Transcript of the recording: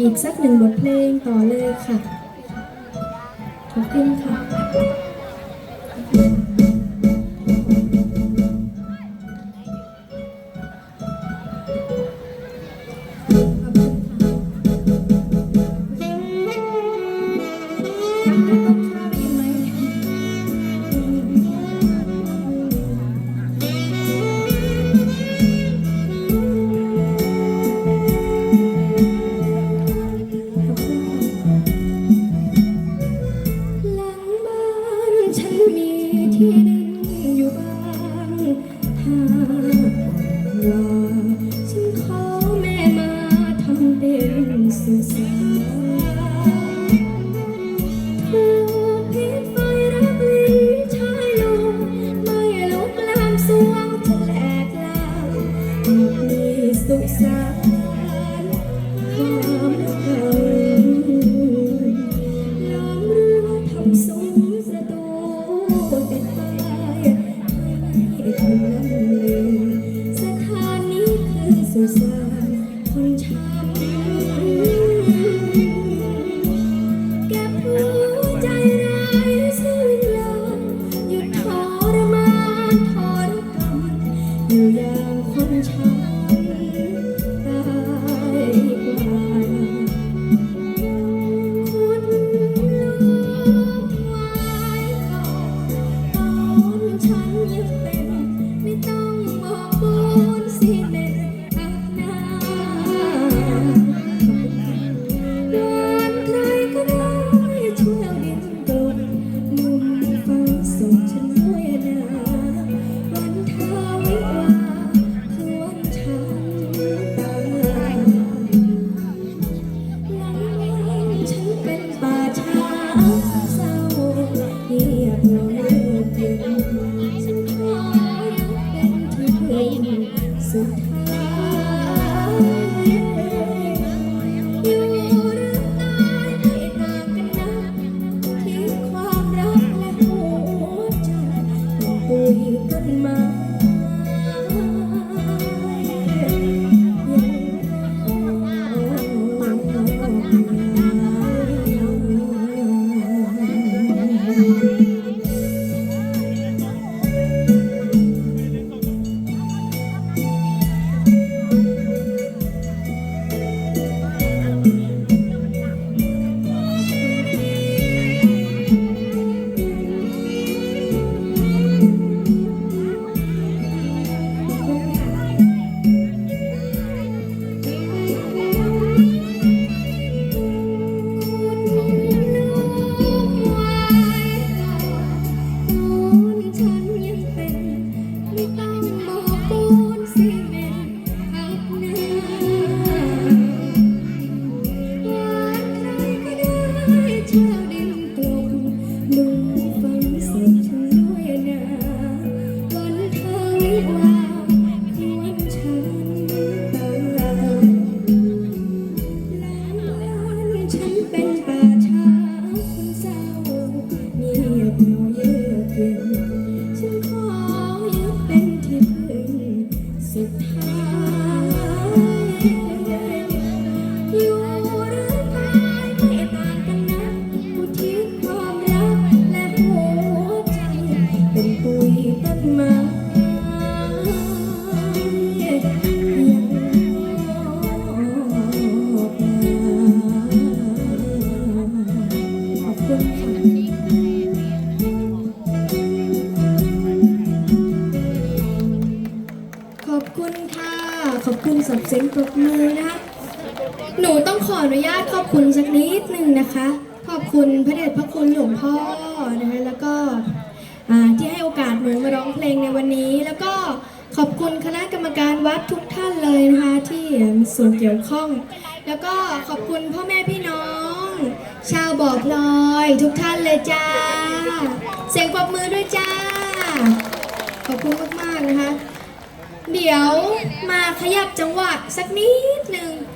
อีกสักหนึ่งบทเพลงต่อเลยค่ะ ขอบคุณค่ะ ขอบคุณสมเสียงปรบมือนะคะหนูต้องขออนุญาตขอบคุณสักนิดหนึ่งนะคะ ขอบคุณพระเดชพระคุณหลวงพ่อนะคะแล้วก็ที่ให้โอกาสหนูมาร้องเพลงในวันนี้ แล้วก็ขอบคุณคณะกรรมการวัดทุกท่านเลยนะคะที่มีส่วนเกี่ยวข้อง แล้วก็ขอบคุณพ่อแม่พี่น้อง ชาวบ่อพลอยทุกท่านเลยจ้า เสียงปรบมือด้วยจ้า ขอบคุณมาก เดี๋ยวมาขยับจังหวัดสักนิดนึง